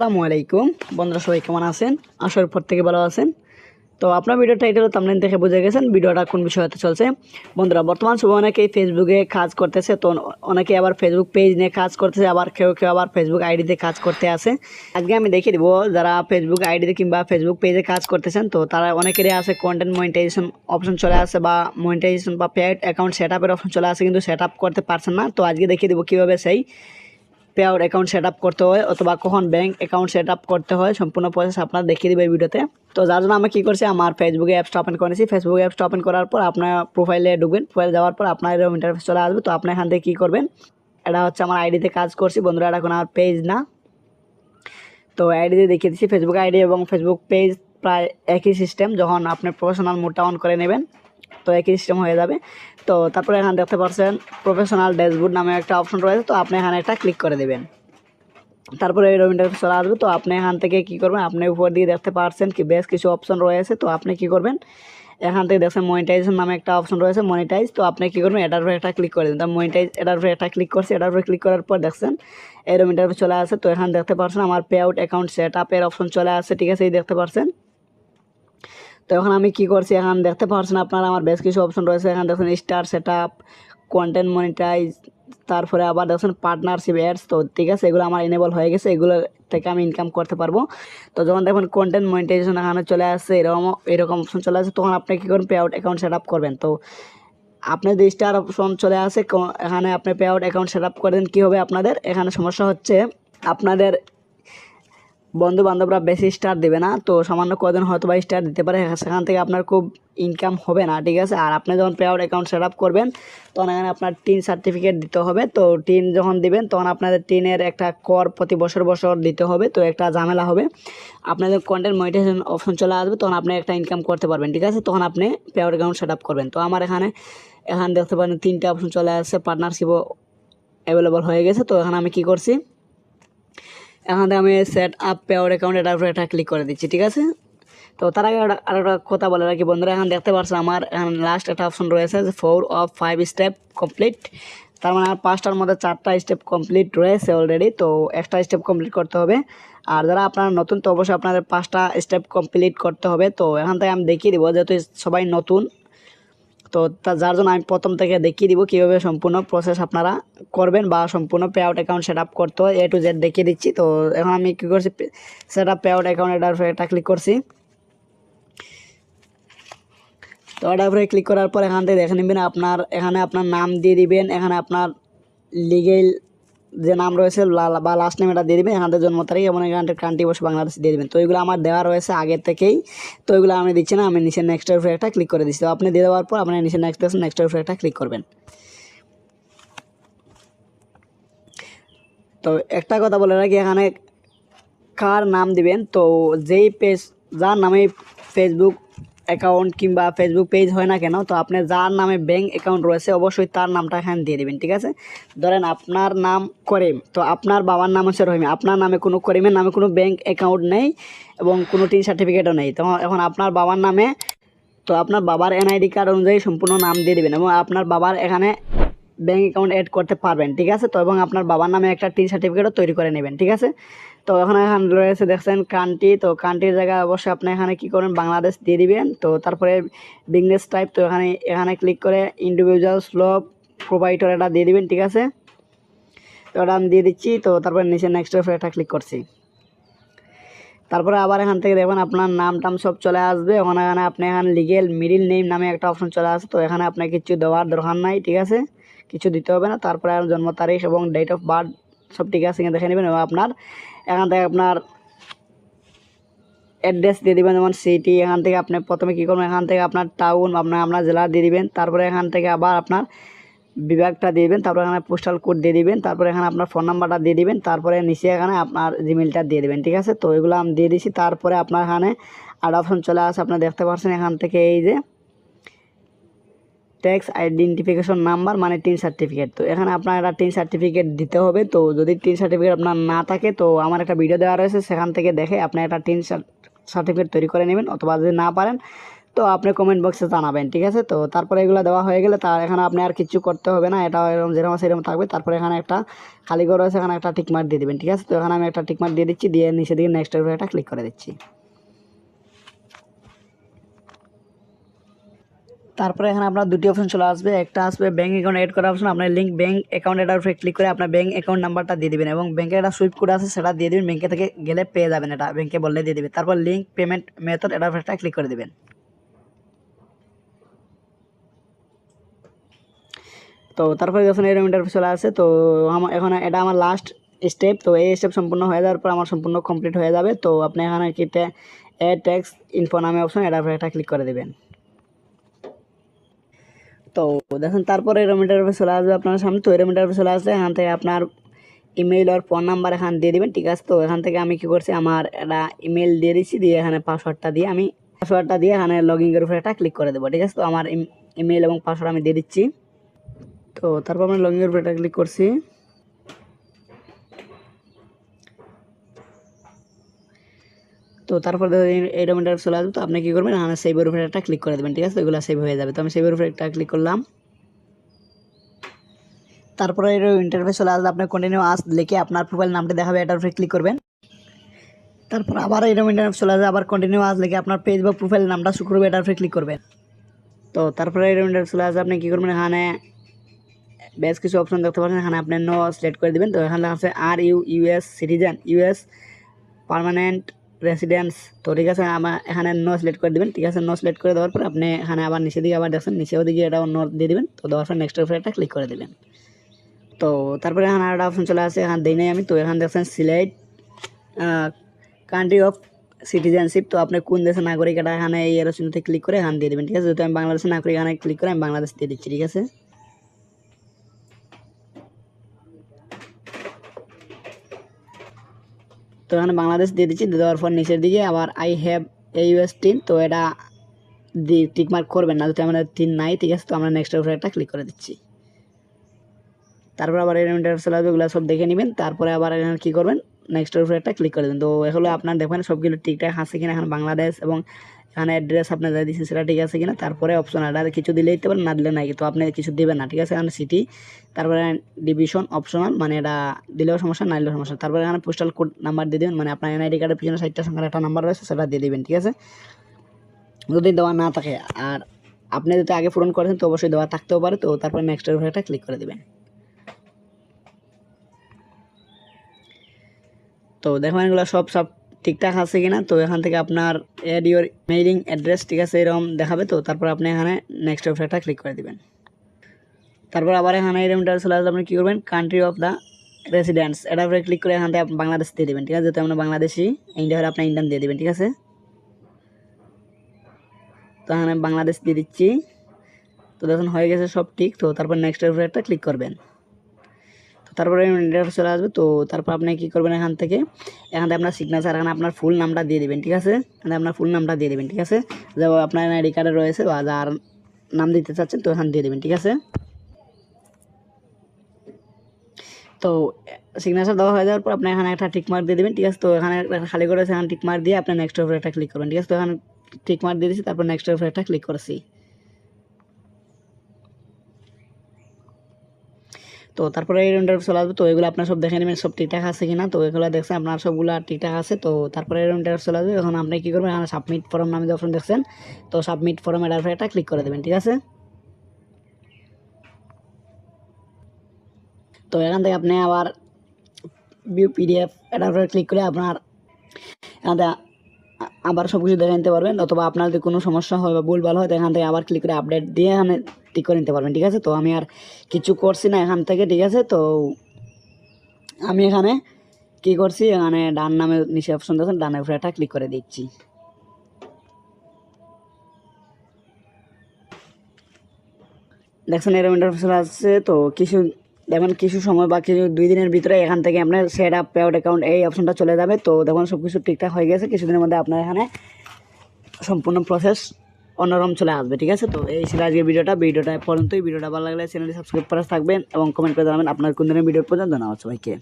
আসসালামু আলাইকুম। বন্ধুরা, সবাই কেমন আছেন? আসার পর থেকে ভালো আছেন। তো আপনার ভিডিও টাইটেল তামলেন দেখে বুঝে গেছেন ভিডিওটা কোন বিষয়তে চলছে। বন্ধুরা, বর্তমান সময় অনেকেই ফেসবুকে কাজ করতেছে, তো অনেকে আবার ফেসবুক পেজ নিয়ে কাজ করতেছে, আবার কেউ কেউ আবার ফেসবুক আইডিতে কাজ করতে আসে আজকে আমি দেখিয়ে দেবো, যারা ফেসবুক আইডিতে কিংবা ফেসবুক পেজে কাজ করতেছেন, তো তারা অনেকেরই আছে কন্টেন্ট মনিটাইজেশন অপশন চলে আসে বা মনিটাইজেশন বা পেড অ্যাকাউন্ট সেট আপের অপশন চলে আসে, কিন্তু সেট আপ করতে পারছেন না। তো আজকে দেখিয়ে দেবো কীভাবে সেই pay out account set up করতে হয় অথবা কখন ব্যাঙ্ক অ্যাকাউন্ট সেট আপ করতে হয়, সম্পূর্ণ প্রসেস আপনার দেখিয়ে দেবে ভিডিওতে তো যার জন্য আমি কী করছি, আমার ফেসবুকে অ্যাপসটা ওপেন করেছি ফেসবুকে অ্যাপসটা ওপেন করার পর আপনার প্রোফাইলে ঢুকবেন। প্রোফাইল যাওয়ার পর আপনার এরকম ইন্টারফেস চলে আসবে। তো আপনি এখান থেকে কী করবেন? এটা হচ্ছে আমার আইডিতে কাজ করছি। বন্ধুরা, এটা এখন আমার পেজ না। তো আইডিতে দেখিয়ে দিচ্ছি। ফেসবুক আইডি এবং ফেসবুক পেজ প্রায় একই সিস্টেম যখন আপনি প্রফেশনাল মোডটা অন করে নেবেন। তো একই সিস্টেম হয়ে যাবে। তো তারপরে এখানে দেখতে পাচ্ছেন প্রফেশনাল ড্যাশবোর্ড নামে একটা অপশন রয়েছে, তো আপনি এখানে একটা ক্লিক করে দেবেন। তারপরে এই রবিনটা চলে আসবে, তো আপনি এখান থেকে কি করবেন, আপনি উপর দিয়ে দেখতে পাচ্ছেন কি বেশ কিছু অপশন রয়েছে, তো আপনি কি করবেন, এখান থেকে দেখছেন মনিটাইজেশন নামে একটা অপশন রয়েছে মনিটাইজ তো আপনি কী করবেন, এটার উপরে একটা ক্লিক করে দিন তো মনিটাইজ এটার উপরে একটা ক্লিক করছে, এটার উপরে ক্লিক করার পর দেখছেন এরকম ইন্টারভিউ চলে আসে, তো এখানে দেখতে পাচ্ছেন আমার পে আউট অ্যাকাউন্ট সেট আপের অপশন চলে আসে, ঠিক আছে, এই দেখতে পাচ্ছেন। তো এখন আমি কি করছি? এখন দেখতে পাচ্ছেন আপনারা, আমার বেশ কিছু অপশন রয়েছে। এখানে দেখছেন star set up content monetize তারপরে আবার দেখছেন পার্টনারশিপ অ্যাডস তো ঠিক আছে, এগুলো আমার এনেবল হয়ে গেছে, এগুলো থেকে আমি ইনকাম করতে পারব। তো যখন দেখবেন কন্টেন্ট মনিটাইজেশন এখানে চলে আসছে, এরকম এরকম অপশন চলে আসে তখন আপনি কী করবেন? Pay out account set up করবেন। তো আপনি যদি স্টার অপশন চলে আসে এখানে আপনি pay out account set up করেন কী হবে আপনাদের? এখানে সমস্যা হচ্ছে, আপনাদের বন্ধু বান্ধবরা বেশি স্টার দেবে না, তো সামান্য কজন হয়তো বা স্টার দিতে পারে, সেখান থেকে আপনার খুব ইনকাম হবে না, ঠিক আছে? আর আপনি যখন পে অ্যাকাউন্ট সেট আপ করবেন, তখন এখানে আপনার টিন সার্টিফিকেট দিতে হবে, তো টিন যখন দিবেন, তখন আপনাদের টিনের একটা কর প্রতি বছর বছর দিতে হবে, তো একটা ঝামেলা হবে। আপনাদের কন্টেন্ট মনিটাইজেশন অপশন চলে আসবে, তখন আপনি একটা ইনকাম করতে পারবেন, ঠিক আছে? তখন আপনি পে অ্যাকাউন্ট সেট আপ করবেন। তো আমার এখানে এখানে দেখতে পারেন তিনটে অপশন চলে আসছে পার্টনারশিপও অ্যাভেলেবল হয়ে গেছে, তো এখানে আমি কী করছি? এখান থেকে আমি সেট আপ পেয়ার অ্যাকাউন্ট উপরে একটা ক্লিক করে দিচ্ছি, ঠিক আছে? তো তার আগে আর একটা কথা বলে রাখি বন্ধুরা, এখন দেখতে পাচ্ছেন আমার লাস্ট একটা অপশন রয়েছে four of five step complete তার মানে আমার পাঁচটার মধ্যে চারটা স্টেপ কমপ্লিট রয়েছে অলরেডি তো একটা স্টেপ কমপ্লিট করতে হবে। আর যারা আপনারা নতুন, তো অবশ্যই আপনাদের পাঁচটা স্টেপ কমপ্লিট করতে হবে। তো এখান থেকে আমি দেখিয়ে দেবো, যেহেতু সবাই নতুন তো যার জন্য আমি প্রথম থেকে দেখিয়ে দিব কীভাবে সম্পূর্ণ প্রসেস আপনারা করবেন বা সম্পূর্ণ pay out account set up করতে এ টু জেড দেখিয়ে দিচ্ছি। তো এখন আমি কী করছি set up pay out account এটার ক্লিক করছি। তো এটার উপরে ক্লিক করার পর এখান থেকে দেখে নেবেন, আপনার এখানে আপনার নাম দিয়ে দিবেন, এখানে আপনার লিগেল যে নাম রয়েছে বা লাস্ট নেম এটা দিয়ে দেবেন এখান জন্ম তারিখ এবং এখানে কান্ট্রি বসে বাংলাদেশ দিয়ে দিবেন। তো এগুলো আমার দেওয়া রয়েছে আগে থেকেই। তো এগুলো আমি দিচ্ছি না, আমি নিচে নেক্সটের উপরে একটা ক্লিক করে দিচ্ছি। তো আপনি দিয়ে দেওয়ার পর আপনি নিচে নেক্সট নেক্সটের উপরে একটা ক্লিক করবেন। তো একটা কথা বলে রাখি, এখানে কার নাম দিবেন? তো যেই পেজ যার নামে ফেসবুক অ্যাকাউন্ট কিংবা ফেসবুক পেজ হয় না কেন, তো আপনি যার নামে ব্যাঙ্ক অ্যাকাউন্ট রয়েছে অবশ্যই তার নামটা এখানে দিয়ে দেবেন, ঠিক আছে? ধরেন আপনার নাম করিম, তো আপনার বাবার নাম হচ্ছে রহিম, আপনার নামে কোনো করিমের নামে কোনো ব্যাঙ্ক অ্যাকাউন্ট নেই এবং কোনো টিন সার্টিফিকেটও নেই, তো এখন আপনার বাবার নামে, তো আপনার বাবার এনআইডি কার্ড অনুযায়ী সম্পূর্ণ নাম দিয়ে দেবেন এবং আপনার বাবার এখানে ব্যাঙ্ক অ্যাকাউন্ট অ্যাড করতে পারবেন, ঠিক আছে? তো এবং আপনার বাবার নামে একটা টিন সার্টিফিকেটও তৈরি করে নেবেন, ঠিক আছে? তো এখন এখানে রয়েছে, দেখছেন কান্ট্রি তো কান্ট্রির জায়গায় অবশ্যই আপনি এখানে কী করবেন? বাংলাদেশ দিয়ে দিবেন। তো তারপরে বিজনেস টাইপ তো এখানে এখানে ক্লিক করে ইন্ডিভিজুয়াল স্লো প্রোভাইডার এটা দিয়ে দিবেন, ঠিক আছে? তো এটা আমি দিয়ে দিচ্ছি, তো তারপরে নিচে নেক্সট একটা ক্লিক করছি। তারপরে আবার এখান থেকে দেখবেন আপনার নাম টাম সব চলে আসবে। ওখানে এখানে আপনি এখানে লিগেল মিডিল নেম নামে একটা অপশন চলে আসে, তো এখানে আপনার কিছু দেওয়ার দরকার নাই, ঠিক আছে? কিছু দিতে হবে না। তারপরে জন্ম তারিখ এবং ডেট অফ বার্থ সব ঠিক আছে দেখে নেবেন, এবং আপনার এখান থেকে আপনার অ্যাড্রেস দিয়ে দিবেন, যেমন সিটি এখান থেকে আপনি প্রথমে কী করবেন? এখান থেকে আপনার টাউন আপনার আপনার জেলা দিয়ে দিবেন। তারপরে এখান থেকে আবার আপনার বিভাগটা দিয়ে দিবেন। তারপরে এখানে পোস্টাল কোড দিয়ে দিবেন। তারপরে এখানে আপনার ফোন নাম্বারটা দিয়ে দিবেন। তারপরে নিচে এখানে আপনার জিমেলটা দিয়ে দিবেন, ঠিক আছে? তো এগুলো আমি দিয়ে দিছি। তারপরে আপনার এখানে আর অপশন চলে আসে। আপনার দেখতে পাচ্ছেন এখান থেকে এই যে ট্যাক্স আইডেন্টিফিকেশন নাম্বার মানে টিন সার্টিফিকেট তো এখানে আপনার একটা টিন সার্টিফিকেট দিতে হবে। তো যদি টিন সার্টিফিকেট আপনার না থাকে, তো আমার একটা ভিডিও দেওয়া রয়েছে। সেখান থেকে দেখে আপনি একটা টিন সার্টিফিকেট তৈরি করে নেবেন অথবা যদি না পারেন, তো আপনি কমেন্ট বক্সে জানাবেন, ঠিক আছে? তো তারপরে এগুলো দেওয়া হয়ে গেলে তার এখানে আপনি আর কিছু করতে হবে না। এটা এরকম যেরকম সেরকম থাকবে। তারপরে এখানে একটা খালি করে আছে এখানে একটা টিকমার্ক দিয়ে দেবেন, ঠিক আছে? তো এখানে আমি একটা টিকমার্ক দিয়ে দিচ্ছি। দিয়ে নিচে দিকে নেক্সট একটা ক্লিক করে দিচ্ছি। তারপরে এখানে আপনার দুটি অপশন চলে আসবে। একটা আসবে ব্যাঙ্ক অ্যাকাউন্ট এড করার অপশন আপনার লিঙ্ক ব্যাঙ্ক অ্যাকাউন্ট এটার উপরে ক্লিক করে আপনার ব্যাঙ্ক অ্যাকাউন্ট নাম্বারটা দিয়ে দেবেন এবং ব্যাঙ্কের একটা সুইপ কোড আছে, সেটা দিয়ে দিবেন। ব্যাঙ্কে থেকে গেলে পেয়ে যাবেন এটা ব্যাঙ্কে বললে দিয়ে দিবে তারপর লিঙ্ক পেমেন্ট মেথড এটার উপরে ক্লিক করে দেবেন। তো তারপরে যখন এরকম ইন্টারফেস চলে আসে। তো আমার এখন এটা আমার লাস্ট স্টেপ তো এই স্টেপ সম্পূর্ণ হয়ে যাওয়ার পর আমার সম্পূর্ণ কমপ্লিট হয়ে যাবে। তো আপনি এখানে কিতে এ ট্যাক্স ইনফো নামে অপশন এটার উপরে একটা ক্লিক করে দেবেন। তো দেখুন, তারপরে এরম ইন্টারভিউ চলে আসবে আপনার সামনে। তো এরম ইন্টারভিউ চলে আসলে এখান থেকে আপনার ইমেল আর ফোন নাম্বার এখান দিয়ে দেবেন, ঠিক আছে? তো এখান থেকে আমি কি করছি, আমার একটা ইমেল দিয়ে দিচ্ছি, দিয়ে এখানে পাসওয়ার্ডটা দিয়ে আমি পাসওয়ার্ডটা দিয়ে এখানে লগ ইনের উপরে একটা ক্লিক করে দেবো, ঠিক আছে? তো আমার ইমেল এবং পাসওয়ার্ড আমি দিয়ে দিচ্ছি। তো তারপর আমি লগ ইনের উপরে একটা ক্লিক করছি। তো তারপর এইরকম ইন্টারফেস চলে আসবে, তো আপনি কী করবেন? এখানে সেভের উপরে একটা ক্লিক করে দেবেন, ঠিক আছে? এগুলো সেভ হয়ে যাবে। তো আমি সেভের উপরে একটা ক্লিক করলাম। তারপরে এর ইন্টারফেস চলে আসলে আপনি কন্টিনিউ আস লিখে আপনার প্রোফাইল নামটা দেখাবে, এটার উপরে ক্লিক করবেন। তারপর আবার এরকম ইন্টারফেস চলে আসবে আবার কন্টিনিউ আস লিখে আপনার পেজ বা প্রোফাইল নামটা শুরু করবে, এটার উপরে ক্লিক করবেন। তো তারপরে এরকম ইন্টারফেস চলে আসবে আপনি কী করবেন? এখানে বেশ কিছু অপশন দেখতে পাচ্ছেন। এখানে আপনি নো সিলেক্ট করে দেবেন। তো এখানে আছে are you US citizen US permanent residence তো ঠিক আছে আমার এখানে নো সিলেক্ট করে দেবেন। ঠিক আছে নো সিলেক্ট করে দেওয়ার পর আপনি এখানে আবার নিচে দিকে আবার দেখছেন নিচেও দিকে এটা নো দিয়ে দেবেন। তো দেওয়ার পর নেক্সটের উপরে একটা ক্লিক করে দেবেন তো তারপরে এখানে আর একটা অপশন চলে আসে, এখানে দিই নাই আমি। তো এখানে দেখছেন সিলেক্ট কান্ট্রি অফ সিটিজেনশিপ তো আপনি কোন দেশের নাগরিক, এটা এখানে এই এরোশনতে ক্লিক করে এখানে দিয়ে দেবেন। ঠিক আছে, যেহেতু আমি বাংলাদেশের নাগরিক, এখানে ক্লিক করে আমি বাংলাদেশ দিয়ে দিচ্ছি, ঠিক আছে? তো এখানে বাংলাদেশ দিয়ে দিচ্ছি দেওয়ার পর নিচের দিকে আবার I have a US TIN তো এটা দি টিকমার্ক করবেন না, যদি আমাদের তিন নাই, ঠিক আছে, তো আমরা নেক্সটের উপরে একটা ক্লিক করে দিচ্ছি। তারপর আবার এর ইন্টারসেল আসবে ওগুলো সব দেখে নেবেন, তারপরে আবার এখানে কী করবেন নেক্সটের উপরে একটা ক্লিক করে দেবেন। তো এগুলো আপনার দেখবেন, সবগুলো ঠিকঠাক আছে কিনা এখন বাংলাদেশ এবং এখানে অ্যাড্রেস আপনার যা দিচ্ছেন সেটা ঠিক আছে কিনা? তারপরে অপশন আর কিছু দিলেই দিতে পারেন, না দিলে নাই। তো আপনি কিছু দেবেন না, ঠিক আছে? এখানে সিটি তারপরে ডিভিশন অপশনাল মানে এটা দিলেও সমস্যা, না দিলেও সমস্যা। তারপরে এখানে পোস্টাল কোড নাম্বার দিয়ে দেবেন মানে আপনার এনআইডি কার্ডের পিছনে সাইটটা সংখ্যার একটা নাম্বার রয়েছে, সেটা দিয়ে দেবেন, ঠিক আছে? যদি দেওয়া না থাকে, আর আপনি যদি আগে পূরণ করেছেন তো অবশ্যই দেওয়া থাকতেও পারে, তো তারপরে নেক্সটের উপরে একটা ক্লিক করে দেবেন। তো দেখবেন এগুলো সব সব ঠিকঠাক আছে কিনা, তো এখান থেকে আপনার এড ইউর মেইলিং অ্যাড্রেস ঠিক আছে, এরকম দেখাবে, তো তারপর আপনি এখানে নেক্সট অপশনটা ক্লিক করে দেবেন। তারপর আবার এখানে এরকম চলে আসলে আপনি কী করবেন? কান্ট্রি অফ দ্য রেসিডেন্টস এটার উপরে ক্লিক করে এখান থেকে বাংলাদেশ দিয়ে দেবেন, ঠিক আছে, যেহেতু আমরা বাংলাদেশি ইন্ডিয়া হলে আপনার ইন্ডিয়ান দিয়ে দেবেন, ঠিক আছে? তো এখানে বাংলাদেশ দিয়ে দিচ্ছি, তো দেখুন হয়ে গেছে সব ঠিক, তো তারপর নেক্সটের উপরে একটা ক্লিক করবেন। তো তারপরে ইন্টারফেস চলে আসবে, তো তারপর আপনি কী করবেন এখান থেকে এখান থেকে আপনার সিগনেচার এখানে আপনার ফুল নামটা দিয়ে দেবেন, ঠিক আছে? এখানে আপনার ফুল নামটা দিয়ে দেবেন, ঠিক আছে? যে আপনার আইডি কার্ডে রয়েছে বা যার নাম দিতে চাচ্ছেন, তো এখানে দিয়ে দেবেন, ঠিক আছে? তো সিগনেচার দেওয়া হয়ে যাওয়ার পর আপনি এখানে একটা টিক মার্ক দিয়ে দেবেন, ঠিক আছে? তো এখানে একটা খালি করে এখানে টিক মার্ক দিয়ে আপনি নেক্সট উপরে একটা ক্লিক করবেন, ঠিক আছে? তো এখানে টিক মার্ক দিয়ে দিচ্ছি তারপর নেক্সট উপরে একটা ক্লিক করেছি। তো তারপরে এই ইন্টারভিউ চলে আসবে, তো এগুলো আপনার সব দেখে নেবেন সব ঠিকঠাক আছে কিনা, তো এগুলো দেখছেন, আপনার সবগুলো ঠিকঠাক আছে, তো তারপরে এই ইন্টারভিউ চলে আসবে। এখন আপনি কী করবেন সাবমিট ফর্ম নামে যে অপশন দেখছেন, তো সাবমিট ফর্ম এটার একটা ক্লিক করে দেবেন, ঠিক আছে? তো এখান থেকে আপনি আবার ভিউ পিডিএফ এটার ক্লিক করে আপনার, এখান থেকে আবার সব কিছু দেখে নিতে পারবেন, অথবা আপনার যদি কোনো সমস্যা হয় বা ভুল ভালো হয়, তো এখান থেকে আবার ক্লিক করে আপডেট দিয়ে এখানে ঠিক করে নিতে পারবেন, ঠিক আছে? তো আমি আর কিছু করছি না এখান থেকে, ঠিক আছে? তো আমি এখানে কি করছি? এখানে ডান নামে নিচে অপশন দেখছেন ডানের উপরে ক্লিক করে দিচ্ছি। দেখছেন, এরকম ইন্টারফেস আছে, তো কিছু দেখুন, কিছু সময় বা কিছু দুই দিনের ভিতরে এখান থেকে আপনার সেট আপ পেআউট অ্যাকাউন্ট এই অপশনটা চলে যাবে। তো দেখুন সব কিছু ঠিকঠাক হয়ে গেছে। কিছুদিনের মধ্যে আপনার এখানে সম্পূর্ণ প্রসেস অন্যরকম চলে আসবে, ঠিক আছে? তো এই ছিল আজকে ভিডিওটা। ভিডিওটা পর্যন্তই। ভিডিওটা ভালো লাগলে চ্যানেলটি সাবস্ক্রাইব করে থাকবেন এবং কমেন্ট করে জানাবেন আপনার কোন দিনের ভিডিও পর্যন্ত ধন্যবাদ সবাইকে